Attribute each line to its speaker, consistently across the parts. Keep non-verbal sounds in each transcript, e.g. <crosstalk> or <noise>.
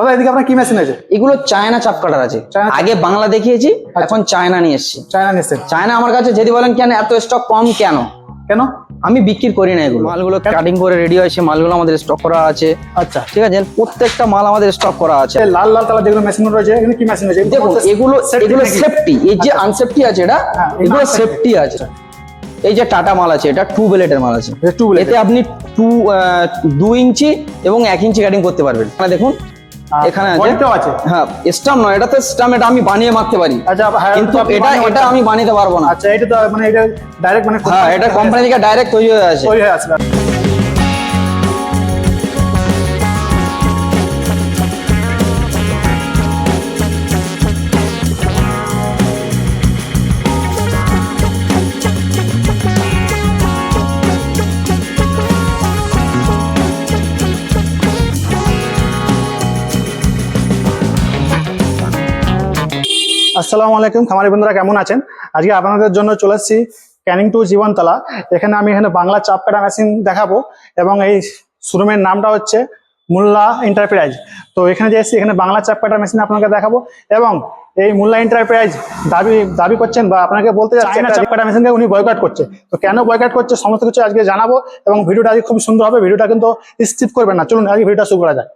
Speaker 1: দাদা এদিকে আপনার কি মেশিন আছে?
Speaker 2: এগুলো চায়না চাপ কাটার আছে। আগে বাংলা দেখিয়েছি এখন চায়না নিয়ে এসেছি।
Speaker 1: চায়না নিচ্ছেন
Speaker 2: চায়না আমার কাছে যদি বলেন কেন এত স্টক কম কেন?
Speaker 1: কেন?
Speaker 2: আমি বিক্রি করি না এগুলো। মালগুলো কাটিং করে রেডি হয়েছে মালগুলো আমাদের স্টক করা আছে।
Speaker 1: আচ্ছা
Speaker 2: ঠিক আছে প্রত্যেকটা মাল আমাদের স্টক করা আছে।
Speaker 1: লাল লাল কালার যেগুলো মেশিন রয়েছে এগুলো কি মেশিন আছে
Speaker 2: দেখুন এগুলো এগুলো সেফটি এই যে আনসেফটি আছে এটা
Speaker 1: হ্যাঁ,
Speaker 2: এগুলো সেফটি আছে। এই যে টাটা মাল আছে এটা টু বেলেটের মাল আছে।
Speaker 1: two
Speaker 2: এতে আপনি টু দু ইঞ্চি এবং এক ইঞ্চি কাটিং করতে পারবেন। এখানে দেখুন এখানে আছে। হ্যাঁ স্টাম নয় এটা তো স্টাম এটা আমি বানিয়ে মারতে পারি।
Speaker 1: আচ্ছা হ্যাঁ,
Speaker 2: কিন্তু এটা এটা আমি বানাতে পারব না।
Speaker 1: আচ্ছা এটা তো মানে এটা ডাইরেক্ট মানে
Speaker 2: হ্যাঁ এটা কোম্পানি থেকে ডাইরেক্ট তৈরি হয়ে আছে
Speaker 1: তৈরি হয়ে আসবে। আসসালামু আলাইকুম খামারি বন্ধুরা কেমন আছেন? আজকে আপনাদের জন্য চলে এসেছি ক্যানিং টু জীবনতলা। এখানে আমি এখানে বাংলা চাপ কাটা মেশিন দেখাবো এবং এই শোরুমের নামটা হচ্ছে মুল্লা এন্টারপ্রাইজ তো এখানে যে এসেছি এখানে বাংলা চাপ কাটা মেশিন আপনাকে দেখাবো এবং এই মুল্লা এন্টারপ্রাইজ দাবি দাবি করছেন বা আপনাকে বলতে চায়না চাপ কাটা মেশিনকে উনি বয়কাট করছে। তো কেন বয়কাট করছে সমস্ত কিছু আজকে জানাব এবং ভিডিওটা আজকে খুব সুন্দর হবে ভিডিওটা কিন্তু স্কিপ করবেন না। চলুন আজকে ভিডিওটা শুরু করা যায়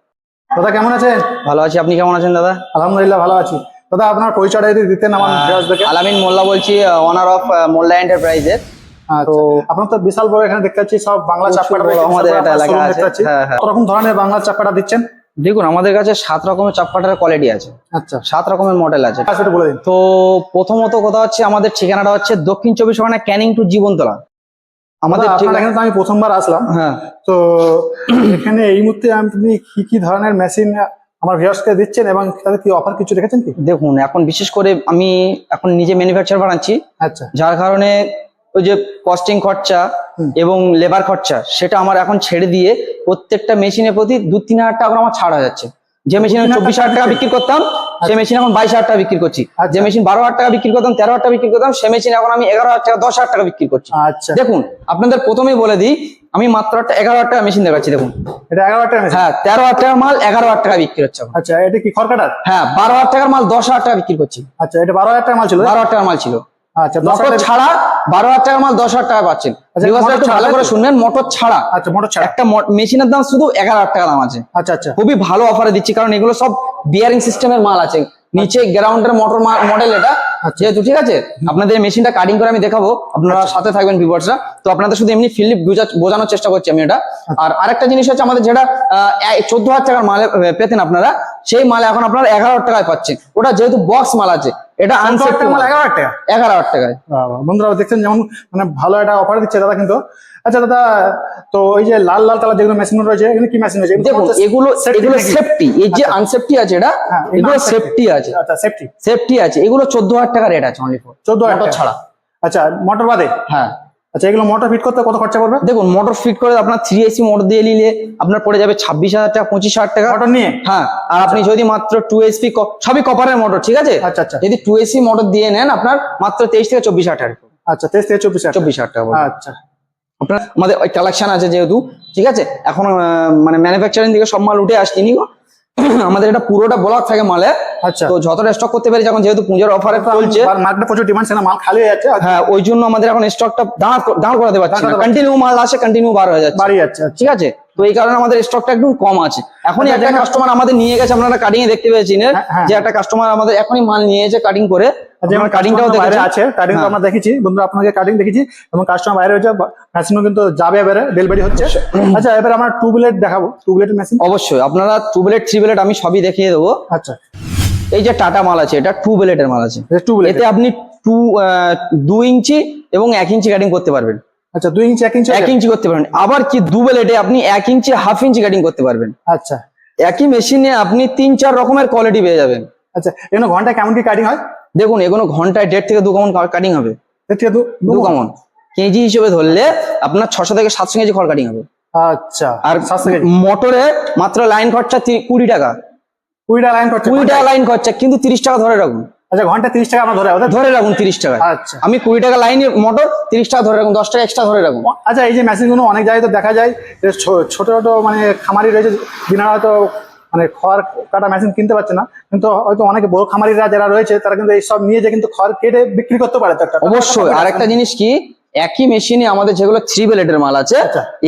Speaker 1: দাদা কেমন আছেন?
Speaker 2: ভালো আছি আপনি কেমন আছেন দাদা?
Speaker 1: আলহামদুলিল্লাহ ভালো আছি। দাদা আপনার পরিচয়টা যদি দিতেন আমার ভিউয়ার্সদেরকে
Speaker 2: আলামিন মোল্লা বলছি ওনার অফ মোল্লা এন্টারপ্রাইজের
Speaker 1: তো আপনার তো বিশাল বড় এখানে দেখতে পাচ্ছি সব বাংলা চাপকাটা
Speaker 2: আমাদের একটা এলাকা আছে। হ্যাঁ, হ্যাঁ।
Speaker 1: রকম ধরনের বাংলা চাপকাটা দিচ্ছেন?
Speaker 2: দেখুন আমাদের কাছে সাত রকমের চাপ কাটার কোয়ালিটি আছে।
Speaker 1: আচ্ছা।
Speaker 2: সাত রকমের মডেল আছে।
Speaker 1: দিন।
Speaker 2: তো প্রথমত কথা হচ্ছে আমাদের ঠিকানাটা হচ্ছে দক্ষিণ চব্বিশ পরগনা ক্যানিং টু জীবনতলা। আমাদের
Speaker 1: আমাদের এখানে তো আমি প্রথমবার আসলাম।
Speaker 2: হ্যাঁ।
Speaker 1: তো এখানে এই মুহূর্তে আপনি কি কি ধরনের মেশিন আমার ভিউয়ার্সকে দিচ্ছেন এবং তাদের কি অফার কিছু রেখেছেন কি?
Speaker 2: দেখুন এখন বিশেষ করে আমি এখন নিজে ম্যানুফ্যাকচার বানাচ্ছি।
Speaker 1: আচ্ছা।
Speaker 2: যার কারণে ওই যে কস্টিং খরচা এবং লেবার খরচা সেটা আমার এখন ছেড়ে দিয়ে প্রত্যেকটা মেশিনের প্রতি দু তিন হাজার টাকা আমার ছাড় হয়ে যাচ্ছে। যে মেশিন আমি চব্বিশ হাজার টাকা বিক্রি করতাম সে মেশিন এখন বাইশ হাজার টাকা বিক্রি করছি।
Speaker 1: আচ্ছা।
Speaker 2: যে মেশিন বারো হাজার টাকা বিক্রি করতাম তেরো হাজার টাকা বিক্রি করতাম সে মেশিন এখন আমি এগারো হাজার টাকা দশ হাজার টাকা বিক্রি করছি।
Speaker 1: আচ্ছা।
Speaker 2: দেখুন আপনাদের প্রথমেই বলে দিই আমি মাত্র একটা এগারো হাজার টাকা মেশিন দেখাচ্ছি দেখুন।
Speaker 1: এটা এগারো টাকা
Speaker 2: হ্যাঁ তেরো হাজার টাকার মাল এগারো হাজার টাকা বিক্রি হচ্ছে
Speaker 1: আচ্ছা এটা কি খড়কাটার?
Speaker 2: হ্যাঁ বারো হাজার টাকার মাল দশ হাজার টাকা বিক্রি করছি।
Speaker 1: আচ্ছা এটা বারো হাজার টাকা মাল ছিল?
Speaker 2: বারো হাজার টাকার মাল ছিল।
Speaker 1: আচ্ছা
Speaker 2: মোটর ছাড়া বারো হাজার টাকার মাল দশ হাজার টাকা পাচ্ছেন।
Speaker 1: আচ্ছা,
Speaker 2: ভালো করে? শুনবেন মোটর ছাড়া।
Speaker 1: আচ্ছা মোটর ছাড়া।
Speaker 2: একটা মেশিনের দাম শুধু এগারো হাজার টাকা দাম আছে।
Speaker 1: আচ্ছা আচ্ছা।
Speaker 2: খুবই ভালো অফারে দিচ্ছি কারণ এগুলো সব বিয়ারিং সিস্টেমের মাল আছে। নিচে গ্রাউন্ডের মোটর মডেল এটা।
Speaker 1: আচ্ছা।
Speaker 2: যেহেতু ঠিক আছে? আপনাদের মেশিনটা কাটিং করে আমি দেখাবো। আপনারা সাথে থাকবেন ভিউয়ার্সরা তো আপনাদের শুধু এমনি ফিল্ড বোঝানোর চেষ্টা করছি আমি এটা।
Speaker 1: আচ্ছা।
Speaker 2: আর আরেকটা জিনিস হচ্ছে আমাদের যেটা চোদ্দ হাজার টাকার মালে পেতেন আপনারা। সেই মালে এখন আপনারা এগারো হাজার টাকায় পাচ্ছেন। ওটা যেহেতু বক্স মাল আছে এটা আনসেফটি
Speaker 1: মাল এগারো হাজার টাকা?
Speaker 2: এগারো হাজার টাকায়।
Speaker 1: বন্ধুরা দেখছেন যেমন মানে ভালো একটা অফার দিচ্ছে দাদা কিন্তু। আচ্ছা দাদা তো ওই যে লাল লাল কালার যেগুলো মেশিন রয়েছে এগুলো কি মেশিন রয়েছে?
Speaker 2: দেখুন এগুলো এগুলো সেফটি এই যে আনসেফটি আছে এটা
Speaker 1: হ্যাঁ,
Speaker 2: এগুলো সেফটি আছে।
Speaker 1: আচ্ছা সেফটি
Speaker 2: সেফটি আছে। এগুলো চোদ্দ হাজার টাকা রেট আছে অনলি ফর
Speaker 1: চোদ্দ হাজার
Speaker 2: মোটর
Speaker 1: টাকা।
Speaker 2: ছাড়া।
Speaker 1: আচ্ছা মোটর বাদে?
Speaker 2: হ্যাঁ।
Speaker 1: আচ্ছা এগুলো মোটর ফিট করতে কত খরচা পড়বে?
Speaker 2: দেখুন মোটর ফিট করে আপনার থ্রি এসি মোটর দিয়ে নিলে আপনার পড়ে যাবে ছাব্বিশ হাজার টাকা পঁচিশ হাজার টাকা।
Speaker 1: মোটর নিয়ে?
Speaker 2: হ্যাঁ। আর আপনি যদি মাত্র টু এসপি সবই কপারের মোটর ঠিক আছে?
Speaker 1: আচ্ছা আচ্ছা।
Speaker 2: যদি টু এসি মোটর দিয়ে নেন আপনার মাত্র তেইশ থেকে চব্বিশ হাজার টাকা।
Speaker 1: আচ্ছা তেইশ থেকে চব্বিশ হাজার
Speaker 2: চব্বিশ হাজার টাকা
Speaker 1: আচ্ছা।
Speaker 2: আপনার আমাদের ওই কালেকশন আছে যেহেতু ঠিক আছে? এখন মানে ম্যানুফ্যাকচারিং থেকে সব মাল উঠে আসছে নিগো। <clears throat> আমাদের এটা পুরোটা ব্লক থাকে মালে।
Speaker 1: আচ্ছা।
Speaker 2: তো যতটা স্টক করতে পারি এখন যেহেতু পূজার অফারে চলছে
Speaker 1: মার্কেটে প্রচুর ডিমান্ড সেটা মাল খালি হয়ে যাচ্ছে।
Speaker 2: হ্যাঁ ওই জন্য আমাদের এখন স্টকটা দাঁড় দাঁড় করাতে পারছি না। কন্টিনিউ মাল আসে কন্টিনিউ বার হয়ে যাচ্ছে।
Speaker 1: বাড়ি যাচ্ছে আচ্ছা।
Speaker 2: ঠিক আছে? তো এই কারণে আমাদের স্টকটা একটু কম আছে। এখনই
Speaker 1: আচ্ছা,
Speaker 2: একটা কাস্টমার আমাদের নিয়ে গেছে আপনারা কাটিং এ দেখতে পেয়েছেন
Speaker 1: হ্যাঁ, হ্যাঁ।
Speaker 2: যে একটা কাস্টমার আমাদের এখনই মাল নিয়েছে কাটিং করে
Speaker 1: যেমন
Speaker 2: কাটিংটাও
Speaker 1: বাইরে আছে কাটিং
Speaker 2: হ্যাঁ।
Speaker 1: আমরা দেখেছি বন্ধুরা আপনাকে কাটিং দেখেছি এবং কাস্টমার বাইরে মেশিনও কিন্তু যাবে এবারে ডেলিভারি হচ্ছে। আচ্ছা এবার আমরা টু বুলেট দেখাবো টু মেশিন
Speaker 2: অবশ্যই আপনারা টু বেলেট থ্রি বেলেট আমি সবই দেখিয়ে দেবো।
Speaker 1: আচ্ছা।
Speaker 2: এই যে টাটা মাল আছে এটা টু বেলেটের মাল আছে।
Speaker 1: টু বুলেট
Speaker 2: এতে আপনি টু দু ইঞ্চি এবং এক ইঞ্চি কাটিং করতে পারবেন।
Speaker 1: আচ্ছা দুই ইঞ্চি এক ইঞ্চি
Speaker 2: এক ইঞ্চি করতে পারবেন। আবার কি দু বেলেটে আপনি এক ইঞ্চি হাফ ইঞ্চি কাটিং করতে পারবেন।
Speaker 1: আচ্ছা।
Speaker 2: একই মেশিনে আপনি তিন চার রকমের কোয়ালিটি পেয়ে যাবেন।
Speaker 1: আচ্ছা এখানে ঘণ্টা কেমন কি কাটিং হয়?
Speaker 2: দেখুন এগুলো ঘন্টায় দেড় থেকে দু কমন কাটিং হবে।
Speaker 1: এর থেকে দু-
Speaker 2: কমন? কেজি হিসেবে ধরলে আপনার ছশো থেকে সাতশো কেজি খড় কাটিং হবে।
Speaker 1: আচ্ছা
Speaker 2: আর মোটরে মাত্র লাইন খরচা তি- কুড়ি টাকা।
Speaker 1: লাইন করছে
Speaker 2: কুড়ি টাকা লাইন খরচা কিন্তু তিরিশ টাকা ধরে রাখুন।
Speaker 1: আচ্ছা ঘণ্টা তিরিশ টাকা আমরা ধরে ওদের
Speaker 2: ধরে রাখুন তিরিশ টাকা
Speaker 1: আচ্ছা।
Speaker 2: আমি কুড়ি টাকা লাইন মোটর তিরিশ টাকা ধরে রাখুন দশ টাকা এক্সট্রা ধরে রাখুন।
Speaker 1: আচ্ছা এই যে মেশিনগুলো অনেক জায়গায় তো দেখা যায় ছোট ছোট মানে খামারি রয়েছে দিনারা তো মানে খড় কাটা মেশিন কিনতে পারছে না কিন্তু হয়তো অনেকে বড় খামারিরা যারা রয়েছে তারা কিন্তু এইসব নিয়ে যে কিন্তু খড় কেটে বিক্রি করতে পারে তো একটা
Speaker 2: অবশ্যই। আর একটা জিনিস কি একই মেশিনে আমাদের যেগুলো থ্রি ব্লেডের মাল আছে।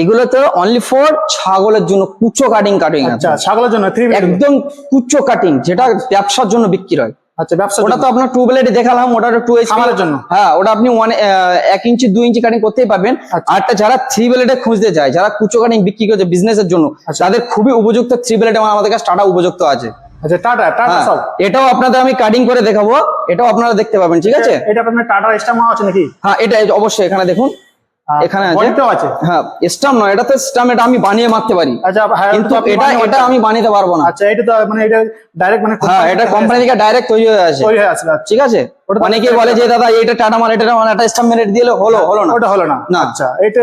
Speaker 2: এগুলো তো অনলি ফর ছাগলের জন্য কুচো কাটিং কাটিং
Speaker 1: আচ্ছা ছাগলের জন্য
Speaker 2: একদম কুচো কাটিং যেটা ব্যবসার জন্য বিক্রি হয়।
Speaker 1: আচ্ছা ব্যবসা
Speaker 2: ওটা তো আপনার টু ব্লেডে দেখালাম ওটা টু এইচ
Speaker 1: খামারের জন্য।
Speaker 2: হ্যাঁ ওটা আপনি ওয়ান এক ইঞ্চি দুই ইঞ্চি কাটিং করতেই পারবেন।
Speaker 1: আচ্ছা।
Speaker 2: আরটা যারা থ্রি ব্লেডে খুঁজতে যায় যারা কুচো কাটিং বিক্রি করছে বিজনেসের জন্য
Speaker 1: আচ্ছা।
Speaker 2: তাদের খুবই উপযুক্ত থ্রি ব্লেডে আমাদের কাছে টাটা উপযুক্ত আছে।
Speaker 1: আচ্ছা টাটা টাটা
Speaker 2: হ্যাঁ,
Speaker 1: সব?
Speaker 2: এটাও আপনাদের আমি কাটিং করে দেখাবো এটাও আপনারা দেখতে পাবেন ঠিক আছে?
Speaker 1: এটা আপনার টাটা স্টামা আছে নাকি?
Speaker 2: হ্যাঁ এটা অবশ্যই এখানে দেখুন। এখানে আছে।
Speaker 1: আছে।
Speaker 2: হ্যাঁ স্টাম নয় এটা তো স্টাম এটা আমি বানিয়ে মারতে পারি।
Speaker 1: আচ্ছা হ্যাঁ
Speaker 2: কিন্তু এটা এটা আমি বানাতে পারব না।
Speaker 1: আচ্ছা এটা তো মানে এটা ডাইরেক্ট মানে
Speaker 2: হ্যাঁ এটা কোম্পানি থেকে ডাইরেক্ট তৈরি হয়ে আছে
Speaker 1: তৈরি হয়ে আসলে আচ্ছা।
Speaker 2: ঠিক আছে?
Speaker 1: তো
Speaker 2: বলে যে দাদা এটা টাটা মাল এটা মাল এটা স্টাম মেরে দিলে হলো হলো না।
Speaker 1: ওটা হলো না।
Speaker 2: না।
Speaker 1: আচ্ছা এটা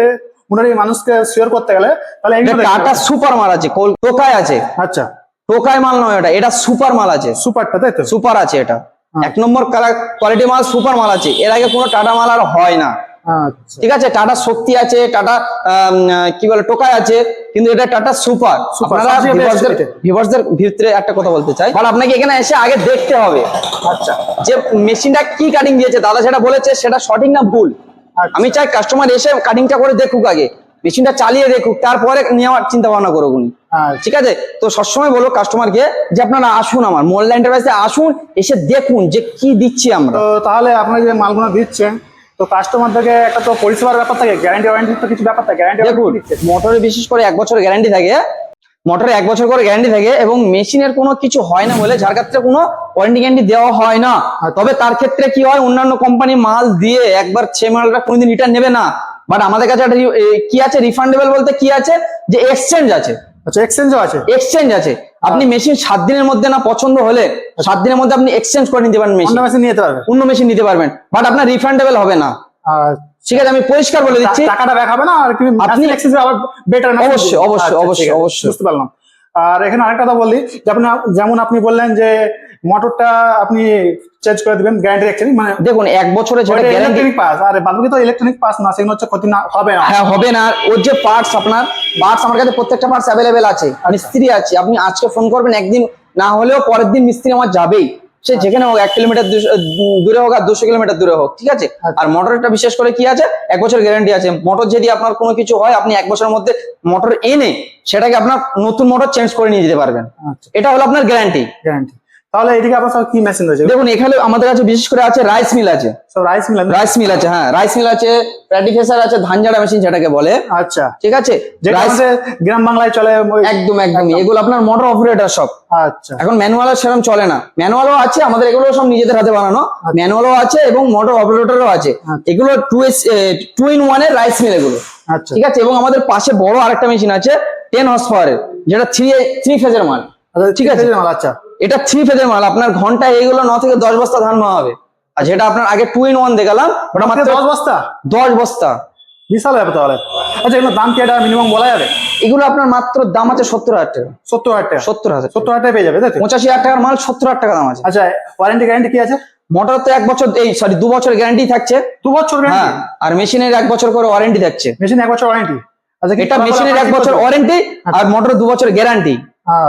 Speaker 1: মোটামুটি মানুষকে শেয়ার করতে গেলে তাহলে
Speaker 2: এটা টাটা সুপার মাল আছে টোকায় আছে।
Speaker 1: আচ্ছা।
Speaker 2: টোকায় মাল নয় এটা এটা সুপার মাল আছে।
Speaker 1: সুপারটা তাই তো?
Speaker 2: সুপার আছে এটা।
Speaker 1: হ্যাঁ।
Speaker 2: এক নম্বর কোয়ালিটি মাল সুপার মাল আছে। এর আগে কোনো টাটা মাল আর হয় না। ঠিক আছে টাটা শক্তি আছে টাটা কি বলে টোকায় আছে কিন্তু এটা টাটা সুপার। ভিউয়ার্সদের ভিতরে একটা কথা বলতে চাই। বাট আপনাকে এখানে এসে আগে দেখতে হবে।
Speaker 1: আচ্ছা।
Speaker 2: যে মেশিনটা কি কাটিং দিয়েছে দাদা সেটা বলেছে সেটা সঠিক না ভুল?
Speaker 1: আচ্ছা।
Speaker 2: আমি চাই কাস্টমার এসে কাটিংটা করে দেখুক আগে। মেশিনটা চালিয়ে দেখুক তারপরে নেওয়ার চিন্তা ভাবনা করুক উনি।
Speaker 1: আচ্ছা।
Speaker 2: ঠিক আছে? তো সবসময় বলব কাস্টমারকে যে আপনারা আসুন আমার। মোল্লা এন্টারপ্রাইজে আসুন এসে দেখুন যে কি দিচ্ছি আমরা।
Speaker 1: তাহলে আপনারা যে মালগুলো দিচ্ছেন তো কাস্টমারদেরকে একটা তো পরিষেবার ব্যাপার থাকে গ্যারান্টি ওয়ারেন্টি তো কিছু ব্যাপার থাকে গ্যারান্টি
Speaker 2: মোটরে বিশেষ করে এক বছর গ্যারান্টি থাকে মোটরে এক বছর করে গ্যারান্টি থাকে এবং মেশিনের কোনো কিছু হয় না বলে যার ক্ষেত্রে কোনো ওয়ারেন্টি গ্যারান্টি দেওয়া হয় না।
Speaker 1: আচ্ছা।
Speaker 2: তবে তার ক্ষেত্রে কি হয় অন্যান্য কোম্পানি মাল দিয়ে একবার সে মালটা কোনোদিন রিটার্ন নেবে না। বাট আমাদের কাছে একটা কি আছে রিফান্ডেবল বলতে কি আছে? যে এক্সচেঞ্জ আছে।
Speaker 1: আচ্ছা এক্সচেঞ্জও আছে।
Speaker 2: এক্সচেঞ্জ আছে। আপনি মেশিন সাত দিনের মধ্যে না পছন্দ হলে সাত দিনের মধ্যে আপনি এক্সচেঞ্জ করে নিতে পারেন মেশিন
Speaker 1: মেশিন নিতে পারবেন।
Speaker 2: অন্য মেশিন নিতে পারবেন। বাট আপনার রিফান্ডেবল হবে না।
Speaker 1: আর
Speaker 2: ঠিক আছে আমি পরিষ্কার বলে দিচ্ছি।
Speaker 1: টাকাটা দেখাবে হবে না আর
Speaker 2: আপনি-
Speaker 1: আপনি এক্সচেঞ্জ আবার বেটার না।
Speaker 2: অবশ্যই, অবশ্যই, অবশ্যই, অবশ্যই।
Speaker 1: বুঝতে পারলাম। আর এখানে আরেকটা কথা বলি যে আপনি যেমন আপনি বললেন যে মোটরটা আপনি চেঞ্জ করে দিবেন গ্যারান্টি এক্সচেঞ্জ মানে
Speaker 2: দেখুন এক বছরে যেটা গ্যারান্টি
Speaker 1: ইলেকট্রনিক পাস আর বাকি তো ইলেকট্রনিক পাস না সেগুলো হচ্ছে ক্ষতি না হবে না।
Speaker 2: হ্যাঁ হবে না। ওর যে পার্টস আপনার পার্টস আমার কাছে প্রত্যেকটা পার্টস অ্যাভেলেবেল আছে। মিস্ত্রি আছে আপনি আজকে ফোন করবেন একদিন না হলেও পরের দিন মিস্ত্রি আমার যাবেই। সে যেখানে হোক এক কিলোমিটার দূরে হোক আর দুশো কিলোমিটার দূরে হোক ঠিক আছে?
Speaker 1: আচ্ছা।
Speaker 2: আর মোটরটা বিশেষ করে কি আছে? এক বছর গ্যারান্টি আছে। মোটর যদি আপনার কোনো কিছু হয় আপনি এক বছরের মধ্যে মোটর এনে সেটাকে আপনার নতুন মোটর চেঞ্জ করে নিয়ে যেতে পারবেন।
Speaker 1: আচ্ছা।
Speaker 2: এটা হলো আপনার গ্যারান্টি
Speaker 1: গ্যারান্টি তাহলে এদিকে আপনার কি মেশিন রয়েছে?
Speaker 2: দেখুন এখানে আমাদের কাছে বিশেষ করে আছে রাইস মিল আছে।
Speaker 1: রাইস মিল
Speaker 2: রাইস মিল আছে হ্যাঁ। রাইস মিল আছে প্যাটিফেসার আছে ধান ঝাড়া মেশিন যেটাকে বলে।
Speaker 1: আচ্ছা।
Speaker 2: ঠিক আছে? রাইস
Speaker 1: গ্রাম বাংলায় চলে
Speaker 2: একদম একদম। এগুলো আপনার মোটর অপারেটর সব
Speaker 1: আচ্ছা।
Speaker 2: এখন ম্যানুয়াল সেরকম চলে না। ম্যানুয়ালও আছে আমাদের এগুলো সব নিজেদের হাতে বানানো। ম্যানুয়ালও আছে এবং মোটর অপারেটরও আছে।
Speaker 1: আচ্ছা।
Speaker 2: এগুলো টু এস টু ইন ওয়ানের রাইস মিল এগুলো।
Speaker 1: আচ্ছা।
Speaker 2: ঠিক আছে? এবং আমাদের পাশে বড় আরেকটা মেশিন আছে টেন হর্স পাওয়ারের যেটা থ্রি থ্রি ফেজের মাল।
Speaker 1: আচ্ছা,
Speaker 2: ঠিক আছে।
Speaker 1: আচ্ছা।
Speaker 2: এটা থ্রি ফেজের মাল আপনার ঘন্টায় এইগুলো ন থেকে দশ বস্তা ধান নেওয়া হবে। আর যেটা আপনার আগে টু ইন ওয়ান দেখালাম ওটা মাত্র
Speaker 1: দশ বস্তা?
Speaker 2: দশ বস্তা।
Speaker 1: বিশাল ব্যাপার তাহলে। আচ্ছা এগুলো দাম কি এটা মিনিমাম বলা যাবে?
Speaker 2: এগুলো আপনার মাত্র দাম আছে সত্তর হাজার টাকা।
Speaker 1: সত্তর হাজার টাকা?
Speaker 2: সত্তর হাজার
Speaker 1: সত্তর হাজার টাকা পেয়ে যাবে
Speaker 2: পঁচাশি হাজার টাকার মাল সত্তর হাজার টাকা দাম আছে।
Speaker 1: আচ্ছা ওয়ারেন্টি গ্যারান্টি কি আছে?
Speaker 2: মোটর তো এক বছর এই সরি দু বছর গ্যারান্টি থাকছে।
Speaker 1: দু বছর
Speaker 2: হ্যাঁ আর মেশিনের এক বছর করে ওয়ারেন্টি থাকছে।
Speaker 1: মেশিন এক বছর ওয়ারেন্টি আচ্ছা
Speaker 2: এটা মেশিনের এক বছর ওয়ারেন্টি আর মোটর দু বছর গ্যারান্টি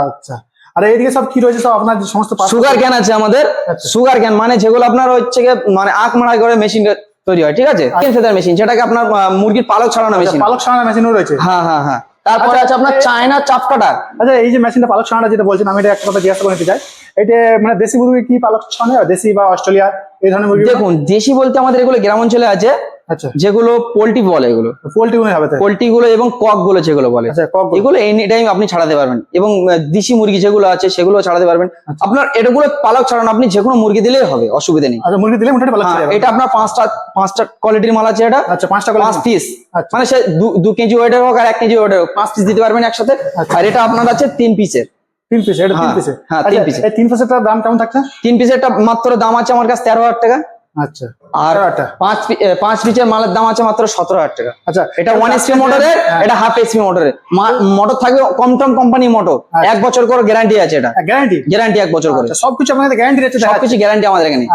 Speaker 1: আচ্ছা। আর এইদিকে সব কি রয়েছে সব আপনার সমস্ত
Speaker 2: সুগার ক্যান আছে আমাদের।
Speaker 1: আচ্ছা।
Speaker 2: সুগার ক্যান মানে যেগুলো আপনার হচ্ছে মানে আখ মারা করে মেশিন তৈরি হয় ঠিক আছে? ফেদার মেশিন যেটাকে আপনার মুরগির পালক ছাড়ানো মেশিন
Speaker 1: আচ্ছা, পালক ছাড়ানো মেশিনও রয়েছে।
Speaker 2: হ্যাঁ হ্যাঁ হ্যাঁ। তারপরে আছে আপনার চায়না চাপ কাটার
Speaker 1: আচ্ছা এই যে মেশিনটা পালক ছাড়ানো যেটা বলছেন আমি এটা একটা কথা জিজ্ঞাসা করে নিতে চাই। এটা মানে দেশি মুরগি কি পালক ছাড়ানো দেশি বা অস্ট্রেলিয়া এই ধরনের মুরগি
Speaker 2: দেখুন দেশি বলতে আমাদের এগুলো গ্রাম অঞ্চলে আছে।
Speaker 1: আচ্ছা
Speaker 2: যেগুলো পোল্ট্রি বলে এগুলো।
Speaker 1: পোল্ট্রি হবে
Speaker 2: পোল্ট্রি গুলো এবং ককগুলো যেগুলো বলে।
Speaker 1: আচ্ছা কক
Speaker 2: এগুলো এনি টাইম আপনি ছাড়াতে পারবেন। এবং দেশি মুরগি যেগুলো আছে সেগুলো ছাড়াতে পারবেন।
Speaker 1: আচ্ছা।
Speaker 2: আপনার এটাগুলো পালক ছাড়ানো আপনি যে কোনো মুরগি দিলেই হবে অসুবিধা নেই।
Speaker 1: আচ্ছা মুরগি দিলে মোটামুটি পালক
Speaker 2: হ্যাঁ, এটা আপনার পাঁচটা পাঁচটা কোয়ালিটির মাল আছে এটা।
Speaker 1: আচ্ছা পাঁচটা
Speaker 2: পাঁচ পিস
Speaker 1: আচ্ছা।
Speaker 2: মানে সে দু- কেজি ওয়েটের হোক আর এক কেজি ওয়েটের হোক পাঁচ পিস দিতে পারবেন একসাথে।
Speaker 1: আচ্ছা।
Speaker 2: আর এটা আপনার আছে তিন পিসের
Speaker 1: তিন পিস এটা তিন
Speaker 2: হ্যাঁ, হ্যাঁ,
Speaker 1: আচ্ছা
Speaker 2: তিন।
Speaker 1: এই তিন পিসের দাম কেমন থাকছে?
Speaker 2: তিন পিসেরটা মাত্র দাম আছে আমার কাছে তেরো হাজার টাকা।
Speaker 1: আচ্ছা।
Speaker 2: আর পাঁচ মালের দাম আছে মাত্র সতেরো হাজার টাকা।
Speaker 1: আচ্ছা
Speaker 2: এটা ওয়ান এসপি মোটরের। এটা হাফ এসপি মোটরের মোটর থাকবে কমটম কোম্পানি মোটর। এক বছর করে গ্যারান্টি আছে এটা।
Speaker 1: গ্যারান্টি
Speaker 2: গ্যারান্টি এক বছর করে।
Speaker 1: আচ্ছা সবকিছু আপনাদের গ্যারান্টি
Speaker 2: সবকিছু গ্যারান্টি আমাদের এখানে।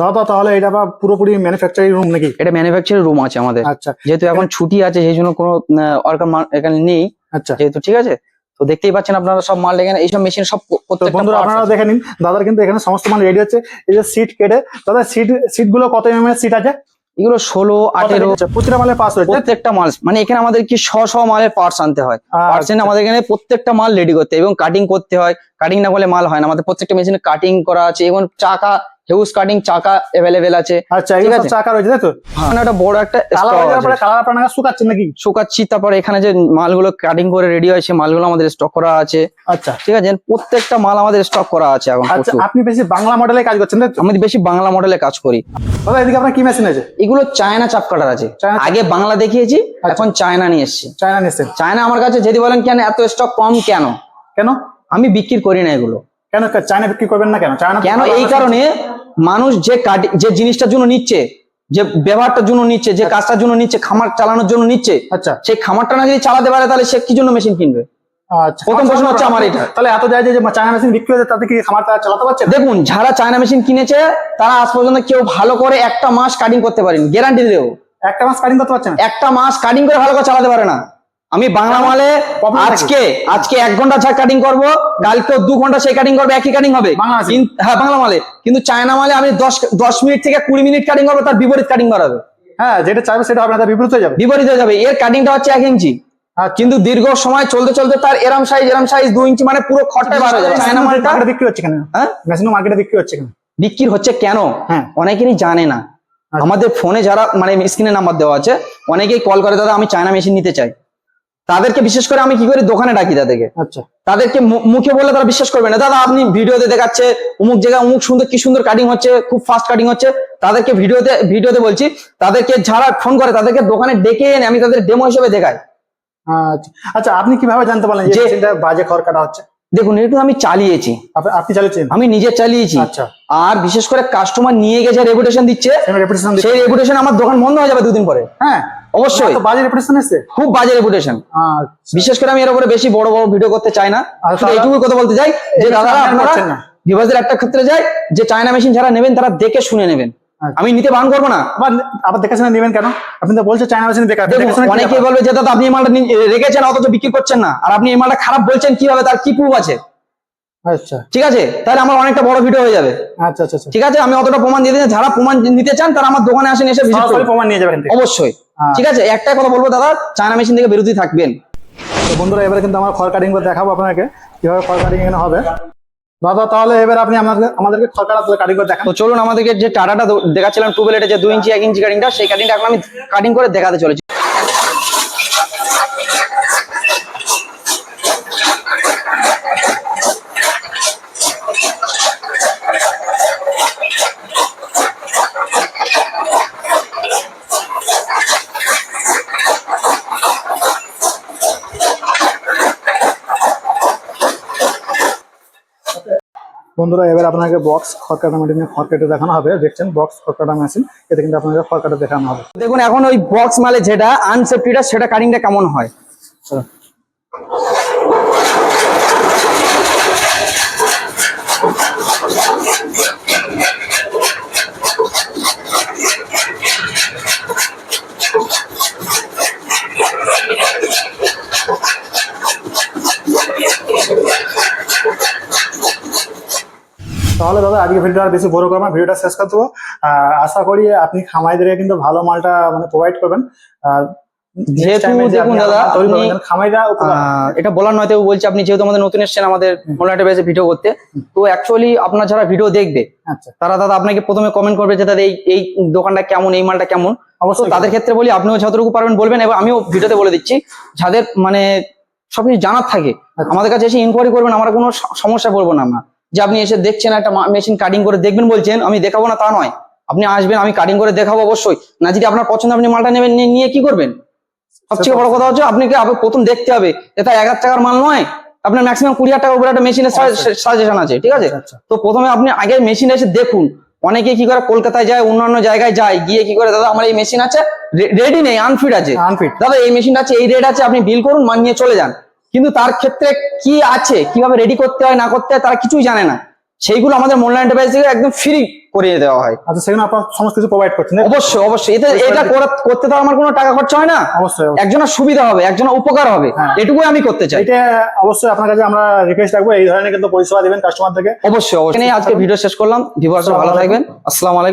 Speaker 1: দাদা তাহলে এটা বা পুরোপুরি ম্যানুফ্যাকচারিং রুম নাকি?
Speaker 2: এটা ম্যানুফ্যাকচারিং রুম আছে আমাদের।
Speaker 1: আচ্ছা।
Speaker 2: যেহেতু এখন ছুটি আছে সেই জন্য কোনো ওয়ার্কার এখানে নেই।
Speaker 1: আচ্ছা।
Speaker 2: যেহেতু ঠিক আছে? তো দেখতেই পাচ্ছেন আপনারা সব মাল এখানে এইসব মেশিন সব
Speaker 1: বন্ধুরা আপনারা দেখে নিন দাদার কিন্তু এখানে সমস্ত মাল রেডি হচ্ছে। এই যে সিট কেটে দাদা সিট সিটগুলো কত এম এর সিট আছে?
Speaker 2: এগুলো ষোলো আঠেরো
Speaker 1: প্রতিটা মালে পাস হয়েছে
Speaker 2: প্রত্যেকটা মাল মানে এখানে আমাদের কি শ শ মালের পার্টস আনতে হয়। পার্টস এনে
Speaker 1: আচ্ছা,
Speaker 2: আমাদের এখানে প্রত্যেকটা মাল রেডি করতে এবং কাটিং করতে হয়। কাটিং না করলে মাল হয় না। আমাদের প্রত্যেকটা মেশিনে কাটিং করা আছে এবং চাকা হিউজ কাটিং চাকা আছে।
Speaker 1: আচ্ছা
Speaker 2: ঠিক আছে।
Speaker 1: চাকা রয়েছে তাই তো?
Speaker 2: মানে একটা বড় একটা
Speaker 1: কালার হয়ে আপনারা শুকাচ্ছেন নাকি?
Speaker 2: শুকাচ্ছি তারপর এখানে যে মালগুলো কাটিং করে রেডি হয় সেই মালগুলো আমাদের স্টক করা আছে।
Speaker 1: আচ্ছা।
Speaker 2: ঠিক আছে? প্রত্যেকটা মাল আমাদের স্টক করা আছে এখন
Speaker 1: আচ্ছা আপনি বেশি বাংলা মডেলে কাজ করছেন তাই তো?
Speaker 2: আমি বেশি বাংলা মডেলে কাজ করি।
Speaker 1: দাদা এদিকে আপনার কি মেশিন আছে?
Speaker 2: এগুলো চায়না চাপ কাটার আছে। আগে বাংলা দেখিয়েছি এখন চায়না নিয়ে এসছি।
Speaker 1: চায়না নিয়ে নিচ্ছেন
Speaker 2: চায়না আমার কাছে যদি বলেন কেন এত স্টক কম কেন?
Speaker 1: কেন?
Speaker 2: আমি বিক্রি করি না এগুলো।
Speaker 1: কেন চায়না বিক্রি করবেন না কেন? চায়না
Speaker 2: কেন? এই কারণে মানুষ যে কাটি যে জিনিসটার জন্য নিচ্ছে যে ব্যবহারটার জন্য নিচ্ছে যে কাজটার জন্য নিচ্ছে খামার চালানোর জন্য নিচ্ছে
Speaker 1: আচ্ছা।
Speaker 2: সেই খামারটা না যদি চালাতে পারে তাহলে সে কি জন্য মেশিন কিনবে?
Speaker 1: আচ্ছা।
Speaker 2: প্রথম প্রশ্ন হচ্ছে আমার এটা।
Speaker 1: তাহলে এত যায় যে চায়না মেশিন বিক্রি হচ্ছে তাতে কি খামার তারা চালাতে পারছে?
Speaker 2: দেখুন যারা চায়না মেশিন কিনেছে তারা আজ পর্যন্ত কেউ ভালো করে একটা মাস কাটিং করতে পারেনি। গ্যারান্টি দেবো।
Speaker 1: একটা মাস কাটিং করতে পারছে না?
Speaker 2: একটা মাস কাটিং করে ভালো করে চালাতে পারে না। আমি বাংলা মালে আজকে আজকে এক ঘণ্টা যা কাটিং করব কালকে দু ঘণ্টা সেই কাটিং করবে একই কাটিং হবে? হ্যাঁ বাংলা মালে। কিন্তু চায়না মালে আমি দশ দশ মিনিট থেকে কুড়ি মিনিট কাটিং করব তার বিপরীত কাটিং করাবে।
Speaker 1: হ্যাঁ যেটা চাইবে সেটা হবে না বিপরীত হয়ে যাবে।
Speaker 2: বিপরীত হয়ে যাবে। এর কাটিংটা হচ্ছে এক ইঞ্চি
Speaker 1: আচ্ছা।
Speaker 2: কিন্তু দীর্ঘ সময় চলতে চলতে তার এরম সাইজ এরম সাইজ দু ইঞ্চি মানে পুরো খরটাই বার হয়ে যাবে। চায়না মালটা
Speaker 1: বিক্রি হচ্ছে কেন?
Speaker 2: হ্যাঁ?
Speaker 1: মার্কেটে বিক্রি হচ্ছে কেন?
Speaker 2: বিক্রি হচ্ছে কেন?
Speaker 1: হ্যাঁ।
Speaker 2: অনেকেরই জানে না।
Speaker 1: আচ্ছা।
Speaker 2: আমাদের ফোনে যারা মানে স্ক্রিনে নাম্বার দেওয়া আছে অনেকেই কল করে দাদা আমি চায়না মেশিন নিতে চাই। তাদেরকে বিশেষ করে আমি কি করি? দোকানে ডাকি তাদেরকে।
Speaker 1: আচ্ছা।
Speaker 2: তাদেরকে মুখে বললে তারা বিশ্বাস করবে না। দাদা আপনি ভিডিওতে দেখাচ্ছে অমুক জায়গায় অমুক সুন্দর কি সুন্দর কাটিং হচ্ছে খুব ফাস্ট কাটিং হচ্ছে। তাদেরকে ভিডিওতে ভিডিওতে বলছি তাদেরকে যারা ফোন করে তাদেরকে দোকানে ডেকে এনে আমি তাদের ডেমো হিসেবে দেখাই।
Speaker 1: আচ্ছা। আচ্ছা আপনি কীভাবে জানতে পারলেন যে বাজে খড় কাটা হচ্ছে?
Speaker 2: দেখুন এটা আমি চালিয়েছি।
Speaker 1: আপনি- চালিয়েছেন?
Speaker 2: আমি নিজে চালিয়েছি।
Speaker 1: আচ্ছা।
Speaker 2: আর বিশেষ করে কাস্টমার নিয়ে গেছে রেপুটেশন দিচ্ছে সেই রেপুটেশন আমার দোকান বন্ধ হয়ে যাবে দুদিন পরে।
Speaker 1: হ্যাঁ।
Speaker 2: অবশ্যই।
Speaker 1: বাজে রেপুটেশন এসছে
Speaker 2: খুব বাজে রেপুটেশন
Speaker 1: আচ্ছা।
Speaker 2: বিশেষ করে আমি এর উপরে বেশি বড় বড় ভিডিও করতে চাই না।
Speaker 1: আর
Speaker 2: এইটুকু কথা বলতে চাই যে
Speaker 1: এই
Speaker 2: দাদা
Speaker 1: আপনারা
Speaker 2: ভিভাসের একটা ক্ষেত্রে যায় যে চায়না মেশিন যারা নেবেন তারা দেখে শুনে নেবেন।
Speaker 1: আচ্ছা।
Speaker 2: আমি নিতে বারণ করব না।
Speaker 1: আবার দেখে শুনে নেবেন কেন? আপনি তো বলছেন চায়না মেশিন বেকার
Speaker 2: অনেকে বলবে যে দাদা আপনি এই মালটা রেখেছেন অথচ বিক্রি করছেন না। আর আপনি এই মালটা খারাপ বলছেন কীভাবে? তার কি প্রুফ আছে?
Speaker 1: আচ্ছা।
Speaker 2: ঠিক আছে? তাহলে আমার অনেকটা বড় ভিডিও হয়ে যাবে।
Speaker 1: আচ্ছা আচ্ছা আচ্ছা।
Speaker 2: ঠিক আছে? আমি অতটা প্রমাণ দিয়ে দিচ্ছি যারা প্রমাণ নিতে চান তারা আমার দোকানে আসেন এসে
Speaker 1: প্রমাণ নিয়ে যাবেন
Speaker 2: অবশ্যই। ঠিক আছে একটাই কথা বলব দাদা চায়না মেশিন থেকে বিরতি থাকবেন।
Speaker 1: তো বন্ধুরা এবারে কিন্তু আমার খড় কাটিং করে দেখাবো আপনাকে কীভাবে খড় কাটিং এখানে হবে। দাদা তাহলে এবার আপনি আমাদের আমাদেরকে খড় কাটা কাটিং করে দেখান।
Speaker 2: তো চলুন আমাদেরকে যে টাটাটা দেখাচ্ছিলাম টু যে দুই ইঞ্চি এক ইঞ্চি কাটিংটা সেই কাটিংটা এখন আমি কাটিং করে দেখাতে চলেছি।
Speaker 1: বন্ধুরা, এবার আপনাকে বক্স খড় কাটা মেশিনে খড় কেটে দেখানো হবে। দেখছেন বক্স খড় কাটা মেশিন এতে কিন্তু আপনাকে খড় কাটা দেখানো হবে।
Speaker 2: দেখুন, এখন ওই বক্স মালে যেটা আনসেফটিটা সেটা কাটিংটা কেমন হয়?
Speaker 1: তাহলে দাদা আজকে ভিডিওটা আর বেশি বড় করব না, ভিডিওটা শেষ করে দেবো। আশা করি আপনি খামাইদেরকে কিন্তু ভালো মালটা মানে প্রোভাইড করবেন।
Speaker 2: যেহেতু দেখুন দাদা,
Speaker 1: খামাইরা
Speaker 2: এটা বলার নয় তবু বলছি আপনি যেহেতু আমাদের নতুন এসেছেন আমাদের মোলাটে বেসে ভিডিও করতে তো অ্যাকচুয়ালি আপনার যারা ভিডিও দেখবে
Speaker 1: আচ্ছা।
Speaker 2: তারা দাদা আপনাকে প্রথমে কমেন্ট করবে যে দাদা এই এই দোকানটা কেমন এই মালটা কেমন?
Speaker 1: অবশ্যই।
Speaker 2: তাদের ক্ষেত্রে বলি আপনিও যতটুকু পারবেন বলবেন এবং আমিও ভিডিওতে বলে দিচ্ছি যাদের মানে সবকিছু জানার থাকে
Speaker 1: আচ্ছা।
Speaker 2: আমাদের কাছে এসে ইনকোয়ারি করবেন আমরা কোনো সমস্যা পড়ব না আমরা। যে আপনি এসে দেখছেন একটা মেশিন কাটিং করে দেখবেন বলছেন আমি দেখাবো না তা নয়। আপনি আসবেন আমি কাটিং করে দেখাবো অবশ্যই। না যদি আপনার পছন্দ আপনি মালটা নেবেন নিয়ে- কি করবেন? সবচেয়ে বড় কথা হচ্ছে আপনাকে প্রথম দেখতে হবে। এটা এক হাজার টাকার মাল নয় আপনার ম্যাক্সিমাম কুড়ি হাজার টাকার উপরে একটা মেশিনের সাজেশন আছে ঠিক আছে?
Speaker 1: আচ্ছা
Speaker 2: তো প্রথমে আপনি আগে মেশিন এসে দেখুন। অনেকে কি করে কলকাতায় যায় অন্যান্য জায়গায় যায় গিয়ে কি করে দাদা আমার এই মেশিন আছে রেডি নেই আনফিট আছে।
Speaker 1: আনফিট
Speaker 2: দাদা এই মেশিনটা আছে এই রেট আছে আপনি বিল করুন মান নিয়ে চলে যান। কিন্তু তার ক্ষেত্রে কি আছে কীভাবে রেডি করতে হয় না করতে হয় তারা কিছুই জানে না। সেইগুলো আমাদের ডিভাইস থেকে একদম ফ্রি করিয়ে দেওয়া হয়।
Speaker 1: আচ্ছা সেখানে আপনার সমস্ত কিছু প্রোভাইড করছেন
Speaker 2: অবশ্যই অবশ্যই। এটা করা- করতে তো আমার কোনো টাকা খরচা হয় না।
Speaker 1: অবশ্যই।
Speaker 2: একজনের সুবিধা হবে একজনের উপকার হবে।
Speaker 1: হ্যাঁ।
Speaker 2: এটুকুই আমি করতে চাই।
Speaker 1: এটা অবশ্যই আপনার কাছে আমরা রিকোয়েস্ট রাখব এই ধরনের কিন্তু পরিষেবা দিবেন কাস্টমার থেকে।
Speaker 2: অবশ্যই অবশ্যই। আজকে ভিডিও শেষ করলাম। ভিউয়ার্স ভালো থাকবেন। আসসালামু আলাইকুম।